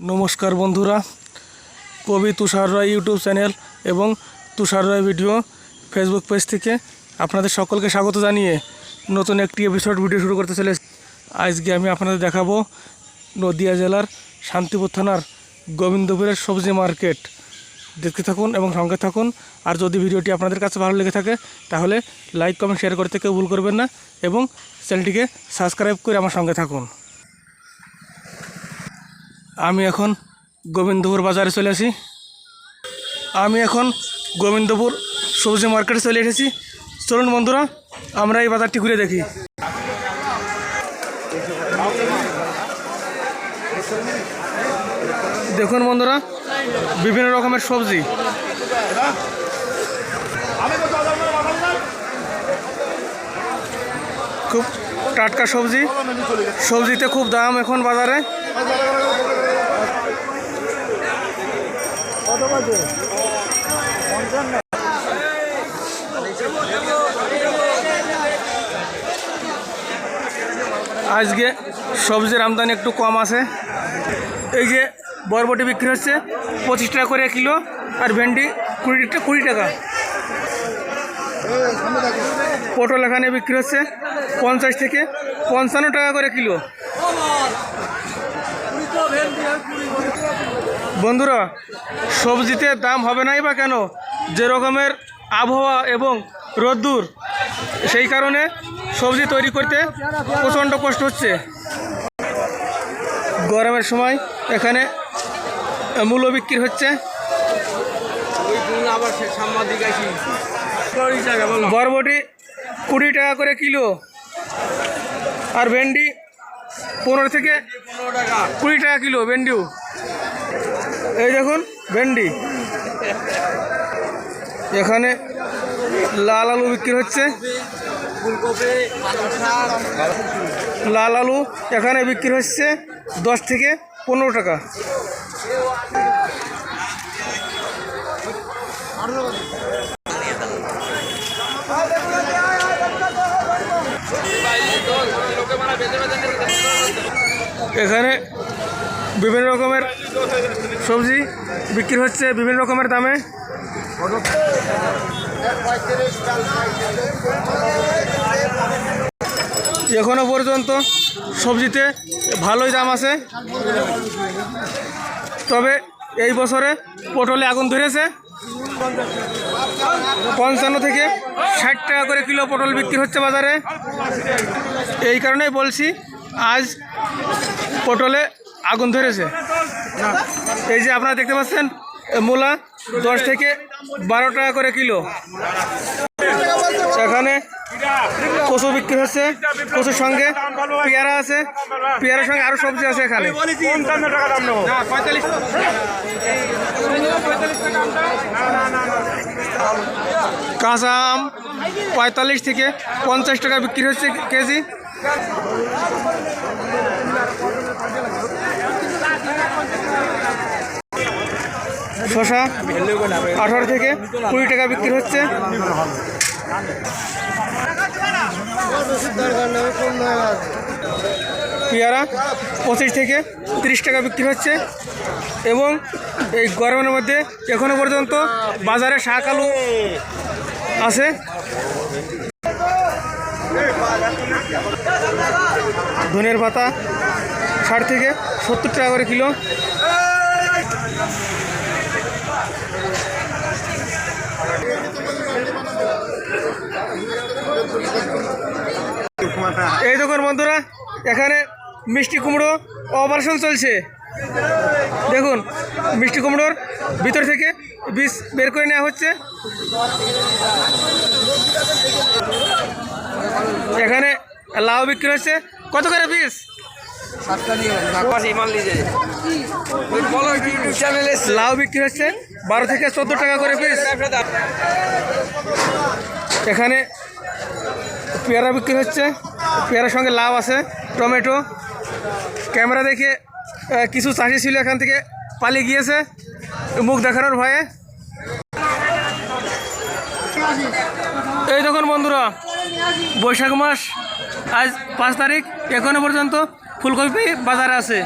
নমস্কার বন্ধুরা, কবি তুষার রায় ইউটিউব চ্যানেল এবং Tushar Roy video Facebook page থেকে আপনাদের সকলকে স্বাগত জানিয়ে নতুন একটি এপিসোড ভিডিও শুরু করতে চলে আজকে আমি আপনাদের দেখাবো নদিয়া জেলার শান্তিপুর থানার গোবিন্দপুরের সবজি মার্কেট। দেখতে থাকুন এবং সঙ্গে থাকুন। আর যদি ভিডিওটি আপনাদের কাছে ভালো লেগে থাকে, তাহলে লাইক কমেন্ট শেয়ার করতে কেউ ভুল করবেন না এবং চ্যানেলটিকে সাবস্ক্রাইব করে আমার সঙ্গে থাকুন। আমি এখন গোবিন্দপুর বাজারে চলে আসি। আমি এখন গোবিন্দপুর সবজি মার্কেটে চলে এসেছি। চলুন বন্ধুরা, আমরা এই বাজারটি ঘুরে দেখি। দেখুন বন্ধুরা, বিভিন্ন রকমের সবজি। খুব টাটকা সবজি। সবজিতে খুব দাম এখন বাজারে। আজকে সবজির আমদানি একটু কম আছে। এই যে বরবটি বিক্রি হচ্ছে, পঁচিশ টাকা করে কিলো, আর ভেন্ডি কুড়িটা কুড়ি টাকা। পটল এখানে বিক্রি হচ্ছে পঞ্চাশ থেকে পঞ্চান্ন টাকা করে কিলো। বন্ধুরা, সবজিতে দাম হবে নাই বা কেন? যে রকমের আবহাওয়া এবং রোদ্দুর, সেই কারণে সবজি তৈরি করতে প্রচণ্ড কষ্ট হচ্ছে। গরমের সময় এখানে মূল্য বিক্রি হচ্ছে। বরবটি কুড়ি টাকা করে কিলো আর ভেন্ডি পনেরো থেকে কুড়ি টাকা কিলো, ভেন্ডিও। এই দেখুন, ভেন্ডি। এখানে লাল আলু বিক্রি হচ্ছে। লাল আলু এখানে বিক্রি হচ্ছে দশ থেকে পনেরো টাকা। এখানে বিভিন্ন রকমের সবজি বিক্রি হচ্ছে, বিভিন্ন রকমের দামে। এখনও পর্যন্ত সবজিতে ভালোই দাম আছে। তবে এই বছরে পটলে আগুন ধরেছে। পঞ্চান্ন থেকে ষাট টাকা করে কিলো পটল বিক্রি হচ্ছে বাজারে। এই কারণেই বলছি, আজ পটলে আগুন ধরেছে। এই যে আপনারা দেখতে পাচ্ছেন মূলা দশ থেকে বারো টাকা করে কিলো। এখানে কচু বিক্রি হচ্ছে, কচুর সঙ্গে পেয়ারা আছে, পেয়ারার সঙ্গে আরও সবজি আছে এখানে। কাঁচা আম পঁয়তাল্লিশ থেকে পঞ্চাশ টাকা বিক্রি হচ্ছে কেজি। শশা, আঠারো থেকে কুড়ি টাকা বিক্রি হচ্ছে। পেয়ারা পঁচিশ থেকে তিরিশ টাকা বিক্রি হচ্ছে। এবং এই গরমের মধ্যে এখনও পর্যন্ত বাজারে শাক আলু আছে। ধনের পাতা ষাট থেকে সত্তর টাকা করে কিলো। এই দেখুন বন্ধুরা, এখানে মিষ্টি কুমড়ো অপারেশন চলছে। দেখুন, মিষ্টি কুমড়োর ভিতর থেকে বিষ বের করে নেওয়া হচ্ছে। এখানে লাউ বিক্রি হচ্ছে। কত করে চ্যানেলে লাউ বিক্রি হচ্ছে বারো থেকে চোদ্দ টাকা করে পিস এখানে পেয়ারা বিক্রি হচ্ছে। পেয়ারার সঙ্গে লাউ আছে টমেটো। ক্যামেরা দেখে কিছু চাষি ছিল এখান থেকে পালিয়ে গিয়েছে মুখ দেখানোর ভয়ে। এই দেখুন বন্ধুরা বৈশাখ মাস আজ পাঁচ তারিখ এখনও পর্যন্ত ফুলকপি বাজারে আছে।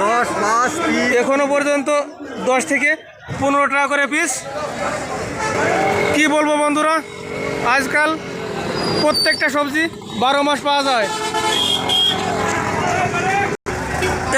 দশ পাঁচ এখনও পর্যন্ত দশ থেকে পনেরো টাকা করে পিস। কি বলব বন্ধুরা আজকাল প্রত্যেকটা সবজি বারো মাস পাওয়া যায়।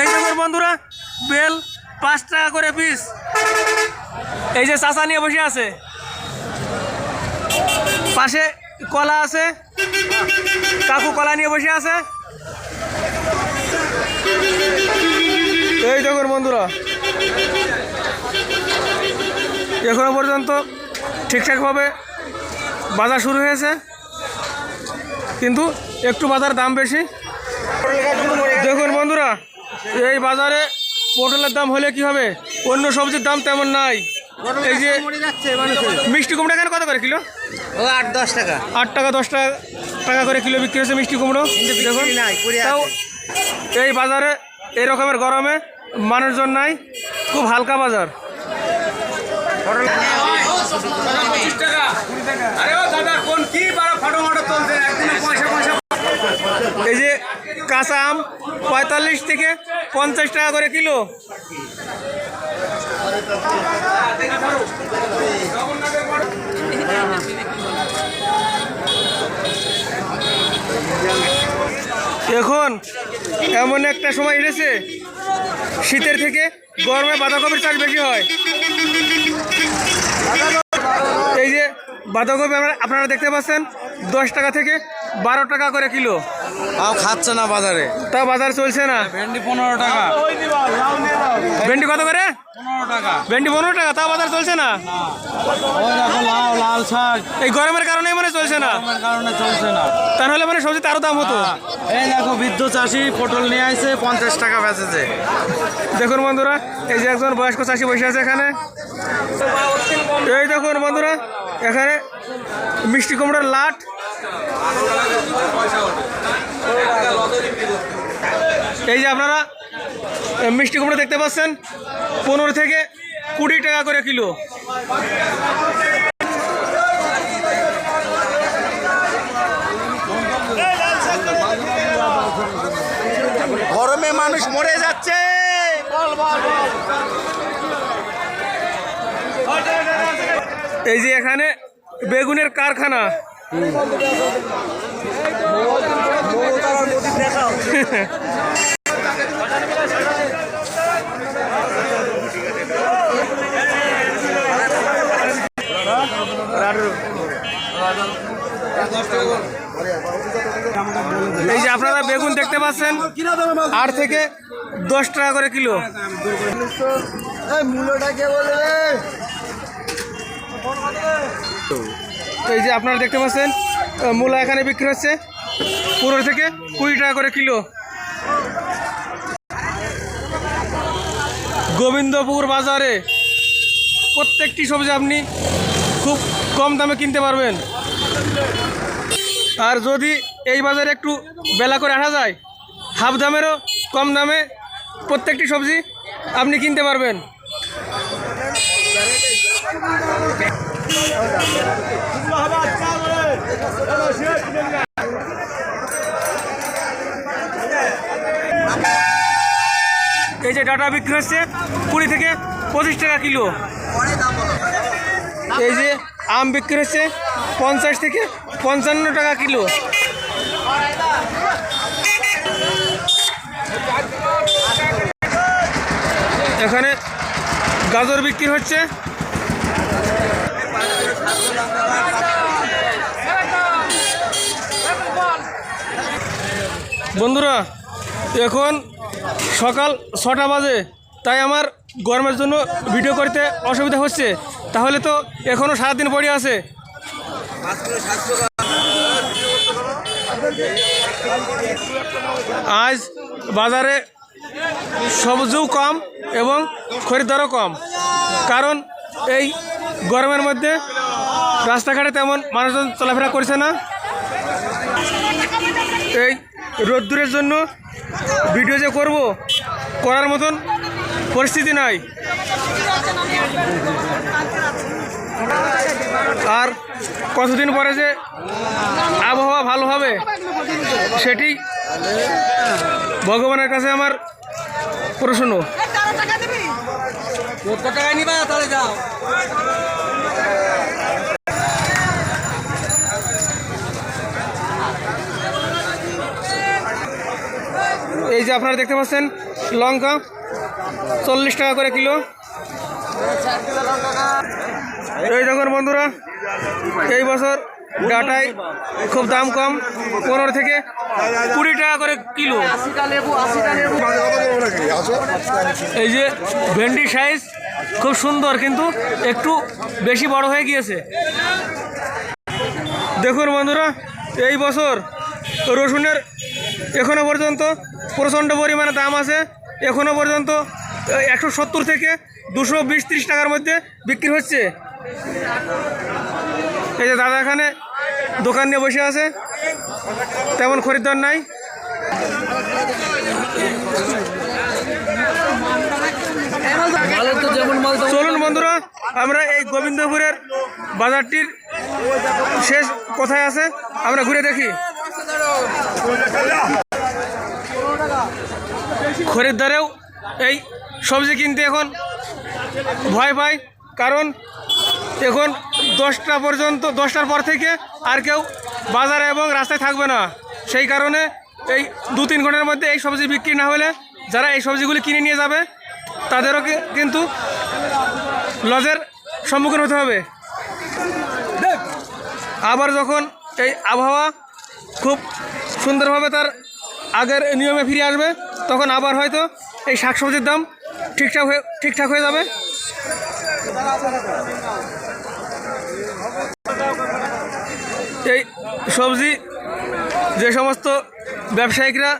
এই দেখুন বন্ধুরা, বেল পাঁচ টাকা করে পিস। এই যে চাচা নিয়ে বসে আছে। পাশে কলা আছে, কাকু কলা নিয়ে বসে আছে। এই দেখুন বন্ধুরা, এখনও পর্যন্ত ঠিকঠাকভাবে বাজার শুরু হয়েছে। কিন্তু একটু বাজার দাম বেশি। দেখুন বন্ধুরা এই বাজারে পটলের দাম হলে কি হবে? অন্য সবজির দাম তেমন নাই। এই যে মিষ্টি কুমড়ো এখানে কত করে কিলো? আট দশ টাকা। আট টাকা দশ টাকা টাকা করে কিলো বিক্রি হচ্ছে মিষ্টি কুমড়ো। দেখুন তাও এই বাজারে এই রকমের গরমে মানুষজন নাই খুব হালকা বাজার। এই যে কাঁচা আম পঁয়তাল্লিশ থেকে পঞ্চাশ টাকা করে কিলো। এখন এমন একটা সময় এসেছে, শীতের থেকে গরমে বাঁধাকপির চাষ বেশি হয়। এই যে বাঁধাকপি আপনারা দেখতে পাচ্ছেন, দশ টাকা থেকে বারো টাকা করে কিলো। তাও খাচ্ছে না বাজারে। তা বাজার চলছে না? ভেন্ডি পনেরো টাকা। ভেন্ডি কত করে? পনেরো টাকা। ভেন্ডি পনেরো টাকা তা বাজার চলছে না? লাল লাল শাক। এই গরমের কারণেই মানে চলছে না? কারণে চলছে না। তাহলে মানে আরও দাম হতো এই দেখো বৃদ্ধ চাষি পটল নিয়ে আসছে পঞ্চাশ টাকা বেচেছে। দেখুন বন্ধুরা এই যে একজন বয়স্ক চাষি বসে আছে এখানে। এই দেখুন বন্ধুরা এখানে মিষ্টি কুমড়ার লাট। এই যে আপনারা মিষ্টি কুমড়ো দেখতে পাচ্ছেন পনেরো থেকে কুড়ি টাকা করে কিলো। গরমে মানুষ মরে যাচ্ছে। এই যে এখানে বেগুনের কারখানা। এই যে আপনারা বেগুন দেখতে পাচ্ছেন আট থেকে দশ টাকা করে কিলো। এই যে আপনারা দেখতে পাচ্ছেন মূলা এখানে বিক্রি হচ্ছে। পনেরো থেকে কুড়ি টাকা করে কিলো। গোবিন্দপুর বাজারে প্রত্যেকটি সবজি আপনি খুব কম দামে কিনতে পারবেন। আর যদি এই বাজারে একটু বেলা করে আসা যায়, হাফ দামেরও কম দামে প্রত্যেকটি সবজি আপনি কিনতে পারবেন। এই যে ডাটা বিক্রি হচ্ছে, কুড়ি থেকে পঁচিশ টাকা কিলো। এই যে আম বিক্রি হচ্ছে, পঞ্চাশ থেকে পঞ্চান্ন টাকা কিলো। এখানে গাজর বিক্রি হচ্ছে বন্ধুরা, এখন সকাল ছটা বাজে, তাই আমার গরমের জন্য ভিডিও করতে অসুবিধা হচ্ছে। তাহলে তো এখনও সারাদিন পড়ে আছে। আজ বাজারে সবজিও কম এবং খরিদ্দারও কম। কারণ এই গরমের মধ্যে রাস্তাঘাটে তেমন মানুষজন চলাফেরা করছে না। এই রোদ্দুরের জন্য ভিডিও যে করব করার মতন পরিস্থিতি নাই। আর কতদিন পরে যে আবহাওয়া ভালো হবে সেটি ভগবানের কাছে আমার প্রশ্ন। টাকায় নিবা তাহলে যাও। এই যে আপনারা দেখতে পাচ্ছেন, লঙ্কা, চল্লিশ টাকা করে কিলো। এই দেখুন বন্ধুরা, এই বছর ডাটায় খুব দাম কম, পনেরো থেকে কুড়ি টাকা করে কিলো। এই যে ভেন্ডি সাইজ খুব সুন্দর, কিন্তু একটু বেশি বড় হয়ে গিয়েছে। দেখুন বন্ধুরা, এই বছর রসুনের এখনও পর্যন্ত প্রচণ্ড পরিমাণে দাম আছে। এখনও পর্যন্ত একশো সত্তর থেকে দুশো বিশ ত্রিশ টাকার মধ্যে বিক্রি হচ্ছে। এই যে দাদা এখানে দোকান নিয়ে বসে আছে। তেমন খরিদ্দার নাই। চলুন বন্ধুরা, আমরা এই গোবিন্দপুরের বাজারটির শেষ কোথায় আছে, আমরা ঘুরে দেখি। খরিদ্দারেও এই সবজি কিনতে এখন ভয় পায়, কারণ এখন দশটা পর্যন্ত, দশটার পর থেকে আর কেউ বাজারে এবং রাস্তায় থাকবে না। সেই কারণে এই দু তিন ঘণ্টার মধ্যে এই সবজি বিক্রি না হলে যারা এই সবজিগুলি কিনে নিয়ে যাবে, তাদেরও কিন্তু লজের সম্মুখীন হতে হবে। আবার যখন এই আবহাওয়া খুব সুন্দরভাবে তার আগের নিয়মে ফিরে আসবে তখন আবার হয়তো এই শাকসবজির দাম ঠিকঠাক হয়ে ঠিকঠাক হয়ে যাবে। এই সবজি, যে সমস্ত ব্যবসায়িকরা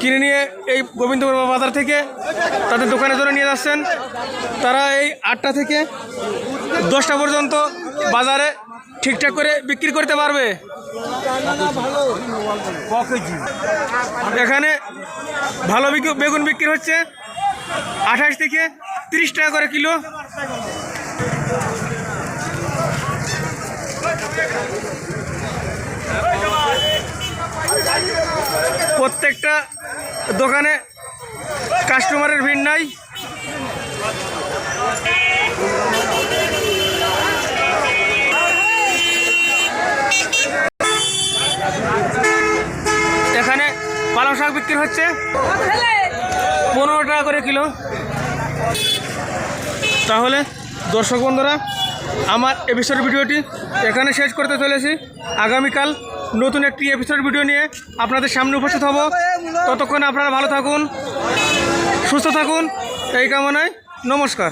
কিনে নিয়ে এই গোবিন্দপুর বাজার থেকে তাদের দোকানে ধরে নিয়ে যাচ্ছেন। তারা এই আটটা থেকে দশটা পর্যন্ত বাজারে ঠিকঠাক করে বিক্রি করতে পারবে। এখানে ভালো বেগুন বিক্রি হচ্ছে আঠাশ থেকে তিরিশ টাকা করে কিলো। প্রত্যেকটা দোকানে কাস্টমারের ভিড় নাই। এখানে পালং শাক বিক্রি হচ্ছে। পনেরো টাকা করে কিলো। তাহলে দর্শক বন্ধুরা, আমার এ এপিসোড ভিডিওটি এখানে শেষ করতে চলেছি। আগামীকাল নতুন একটি এপিসোড ভিডিও নিয়ে আপনাদের সামনে উপস্থিত হব। ততক্ষণ আপনারা ভালো থাকুন, সুস্থ থাকুন, এই কামনায় নমস্কার।